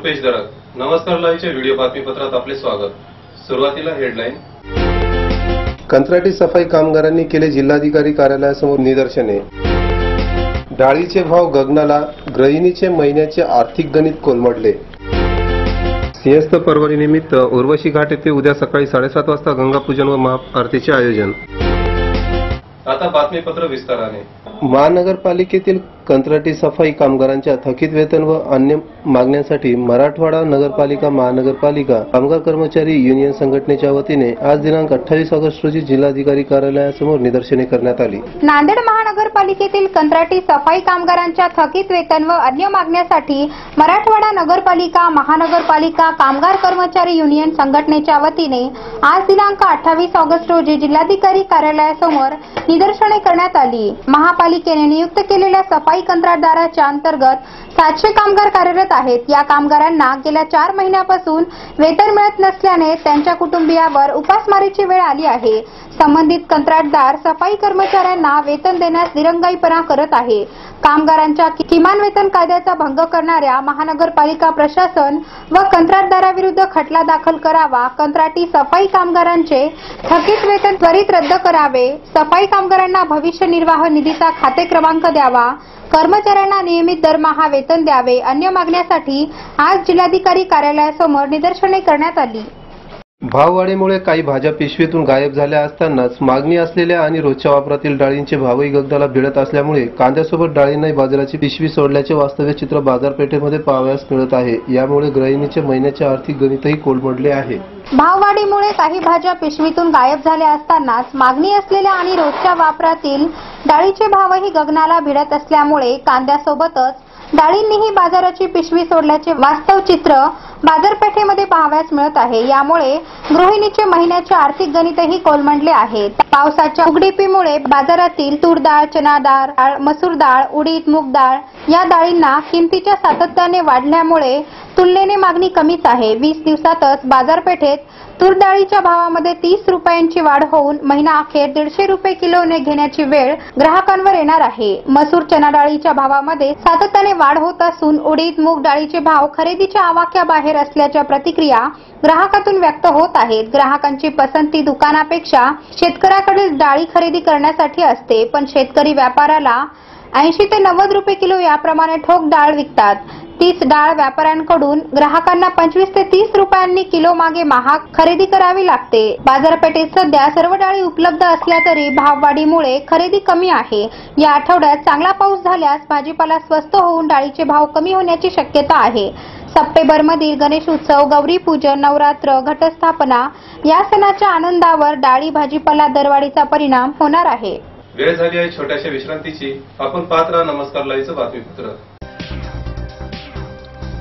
रुपेश दरक नमस्कार लाईव्हच्या व्हिडिओ बातमीपत्रात आपले स्वागत. सुरुवातीला हेडलाईन. कंत्राटी सफाई कामगारांनी केले जिल्हाधिकारी कार्यालयासमोर निदर्शने. डाळीचे भाव गगनाला गृहिणीचे महिन्याचे आर्थिक गणित कोलमडले. सिंहस्थ पर्वणीनिमित्त उर्वशी घाट येथे उद्या सकाळी साडेसात वाजता गंगापूजन व महाआरतीचे आयोजन. आता बातमीपत्र विस्ताराने. महानगरपालिकेतील कंत्राटी सफाई कामगारांच्या थकीत वेतन व अन्य मागण्यांसाठी मराठवाडा नगरपालिका महानगरपालिका कामगार कर्मचारी युनियन संघटनेच्या वतीने आज दिनांक अठ्ठावीस ऑगस्ट रोजी जिल्हाधिकारी कार्यालयासमोर निदर्शने करण्यात आली. नांदेड महानगरपालिकेतील कंत्राटी सफाई कामगारांच्या थकीत वेतन व अन्य मागण्यासाठी मराठवाडा नगरपालिका महानगरपालिका कामगार कर्मचारी युनियन संघटनेच्या वतीने आज दिनांक अठ्ठावीस ऑगस्ट रोजी जिल्हाधिकारी कार्यालयासमोर निदर्शने करण्यात आली. महापालिकेने नियुक्त केलेल्या सफाई कंत्राटदाराच्या अंतर्गत सातशे कामगार कार्यरत आहेत. या कामगारांना गेल्या चार महिन्यापासून वेतन मिळत नसल्याने त्यांच्या कुटुंबियावर उपासमारीची वेळ आली आहे. संबंधित कंत्राटदार सफाई कर्मचाऱ्यांना वेतन देण्यास दिरंगाईपणा करत आहे. कामगारांच्या कि- किमान वेतन कायद्याचा भंग करणाऱ्या महानगरपालिका प्रशासन व कंत्राटदाराविरुद्ध खटला दाखल करावा कंत्राटी सफाई कामगारांचे थकीत वेतन त्वरित रद्द करावे सफाई कामगारांना भविष्य निर्वाह निधीचा खाते क्रमांक द्यावा कर्मचाऱ्यांना नियमित दरमहा वेतन द्यावे अन्य मागण्यासाठी आज जिल्हाधिकारी कार्यालयासमोर निदर्शने करण्यात आली. भाववाढीमुळे काही भाज्या पिशवीतून गायब झाल्या असतानाच मागणी असलेल्या आणि रोजच्या वापरातील डाळींचे भावही गगदाला भिडत असल्यामुळे कांद्यासोबत डाळींनाही बाजाराची पिशवी सोडल्याचे वास्तविक चित्र बाजारपेठेमध्ये पाहावयास मिळत आहे. यामुळे गृहिणीचे महिन्याचे आर्थिक गणितही कोलमडले आहे. भाववाढीमुळे काही भाज्या पिशवीतून गायब झाल्या असतानाच मागणी असलेल्या आणि रोजच्या वापरातील डाळीचे भावही गगनाला भिडत असल्यामुळे कांद्यासोबतच डाळींनीही बाजाराची पिशवी सोडल्याचे वास्तव चित्र बाजारपेठेमध्ये पाहावयास मिळत आहे. यामुळे गृहिणीचे महिन्याचे आर्थिक गणितही कोलमडले आहे. पावसाच्या उघडीपीमुळे बाजारातील तूर डाळ चना डाळ, मसूर डाळ उडीद मूग डाळ या डाळींना किमतीच्या सातत्याने वाढल्यामुळे तुलनेने मागणी कमीच आहे. वीस दिवसातच बाजारपेठेत तूर डाळीच्या भावामध्ये तीस रुपयांची वाढ होऊन महिना अखेर दीडशे रुपये किलोने घेण्याची वेळ ग्राहकांवर येणार आहे. मसूर चना डाळीच्या भावामध्ये सातत्याने वाढ होत असून उडीद मूग डाळीचे भाव खरेदीच्या आवाक्याबाहेर असल्याच्या प्रतिक्रिया ग्राहकातून व्यक्त होत आहेत. ग्राहकांची पसंती दुकानापेक्षा शेतकऱ्याकडील डाळी खरेदी करण्यासाठी असते पण शेतकरी व्यापाराला ऐंशी ते नव्वद रुपये किलो याप्रमाणे ठोक डाळ विकतात. तीच डाळ व्यापाऱ्यांकडून ग्राहकांना पंचवीस ते तीस रुपयांनी किलो मागे महाग खरेदी करावी लागते. बाजारपेठेत सध्या सर्व डाळी उपलब्ध असल्या तरी भाववाढीमुळे खरेदी कमी आहे. या आठवड्यात चांगला पाऊस झाल्यास भाजीपाला स्वस्त होऊन डाळीचे भाव कमी होण्याची शक्यता आहे. सप्टेंबरमधील गणेश उत्सव गौरी पूजन नवरात्र घटस्थापना या सणाच्या आनंदावर डाळी भाजीपाला दरवाढीचा परिणाम होणार आहे. वेळ झाली आहे छोट्याशा विश्रांतीची. आपण पात्र नमस्कार लाईचं बातमीपत्र.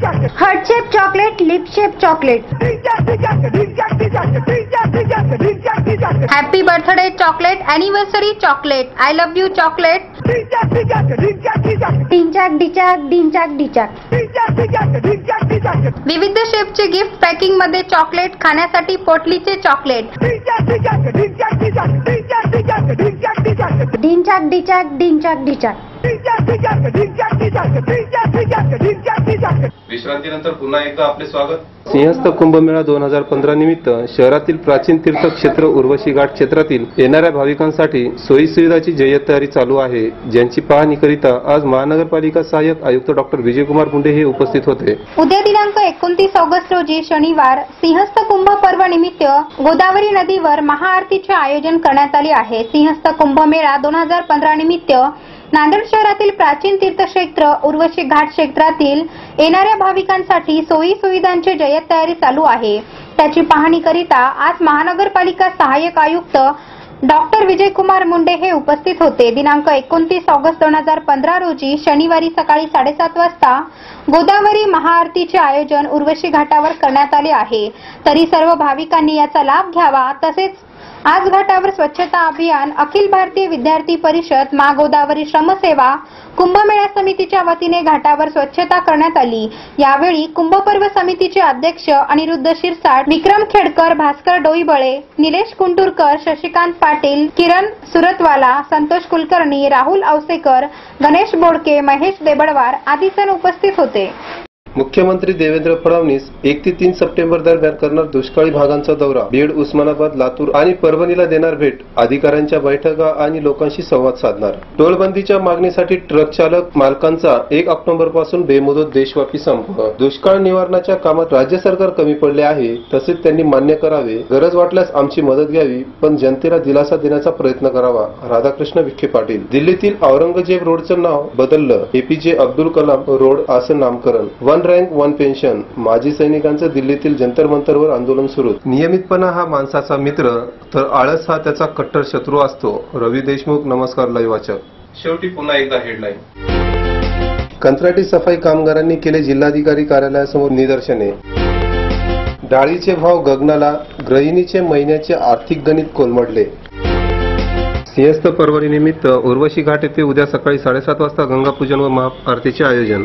heart shape chocolate lip shape chocolate happy birthday chocolate anniversary chocolate I love you chocolate डिंचाक डिचाक डिंचाक डिचाक विविध शेपचे गिफ्ट पॅकिंगमध्ये चॉकलेट खाण्यासाठी पोटलीचे चॉकलेट डिंचाक डिचाक डिंचाक डिचाक विश्रांतीनंतर पुन्हा एकदा आपले स्वागत. सिंहस्थ कुंभमेळा दोन हजार पंधरा निमित्त शहरातील प्राचीन तीर्थक्षेत्र उर्वशी घाट क्षेत्रातील येणाऱ्या भाविकांसाठी सोयी सुविधाची जय्यत तयारी चालू आहे. ज्यांची पाहणीकरिता आज महानगरपालिका सहाय्यक आयुक्त डॉक्टर विजयकुमार मुंडे हे उपस्थित होते. उद्या दिनांक एकोणतीस ऑगस्ट रोजी शनिवार सिंहस्थ कुंभ पर्व निमित्त गोदावरी नदीवर महाआरतीचे आयोजन करण्यात आले आहे. सिंहस्थ कुंभमेळा दोन हजार पंधरा निमित्त नांदेड शहरातील प्राचीन तीर्थक्षेत्र उर्वशी घाट क्षेत्रातील येणाऱ्या भाविकांसाठी सोयी सुविधांची जय्यत तयारी चालू आहे. त्याची पाहणी करिता आज महानगरपालिका सहाय्यक आयुक्त डॉक्टर विजयकुमार मुंडे हे उपस्थित होते. दिनांक एकोणतीस ऑगस्ट दोन हजार पंधरा रोजी शनिवारी सकाळी साडेसात वाजता गोदावरी महाआरतीचे आयोजन उर्वशी घाटावर करण्यात आले आहे. तरी सर्व भाविकांनी याचा लाभ घ्यावा तसेच आज घाटावर स्वच्छता अभियान अखिल भारतीय विद्यार्थी परिषद मा गोदावरी श्रमसेवा कुंभमेळा समितीच्या वतीने घाटावर स्वच्छता करण्यात आली. यावेळी कुंभपर्व समितीचे अध्यक्ष अनिरुद्ध शिरसाट विक्रम खेडकर भास्कर डोईबळे निलेश कुंटूरकर शशिकांत पाटील किरण सुरतवाला संतोष कुलकर्णी राहुल औसेकर गणेश बोडके महेश देबडवार आदी सण उपस्थित होते. मुख्यमंत्री देवेंद्र फडणवीस एक ते तीन सप्टेंबर दरम्यान करणार दुष्काळी भागांचा दौरा. बीड उस्मानाबाद लातूर आणि परभणीला देणार भेट. अधिकाऱ्यांच्या बैठका आणि लोकांशी संवाद साधणार. टोलबंदीच्या मागणीसाठी ट्रक चालक मालकांचा एक ऑक्टोबरपासून बेमुदत देशव्यापी संप. दुष्काळ निवारणाच्या कामात राज्य सरकार कमी पडले आहे तसेच त्यांनी मान्य करावे. गरज वाटल्यास आमची मदत घ्यावी पण जनतेला दिलासा देण्याचा प्रयत्न करावा. राधाकृष्ण विखे पाटील. दिल्लीतील औरंगजेब रोडचं नाव बदललं. एपीजे अब्दुल कलाम रोड असं नामकरण. वन रँक वन पेन्शन माजी सैनिकांचं दिल्लीतील जंतर मंतरवर आंदोलन सुरू. नियमितपणा हा माणसाचा मित्र तर आळस हा त्याचा कट्टर शत्रू असतो. रवी देशमुख नमस्कार लाईव्ह वाचक. शेवटी पुन्हा एकदा हेडलाईन कंत्राटी सफाई कामगारांनी केले जिल्हाधिकारी कार्यालयासमोर निदर्शने. डाळीचे भाव गगनाला गृहिणीचे महिन्याचे आर्थिक गणित कोलमडले. सिंहस्थ पर्वणीनिमित्त उर्वशी घाट येथे उद्या सकाळी साडेसात वाजता गंगापूजन व महाआरतीचे आयोजन.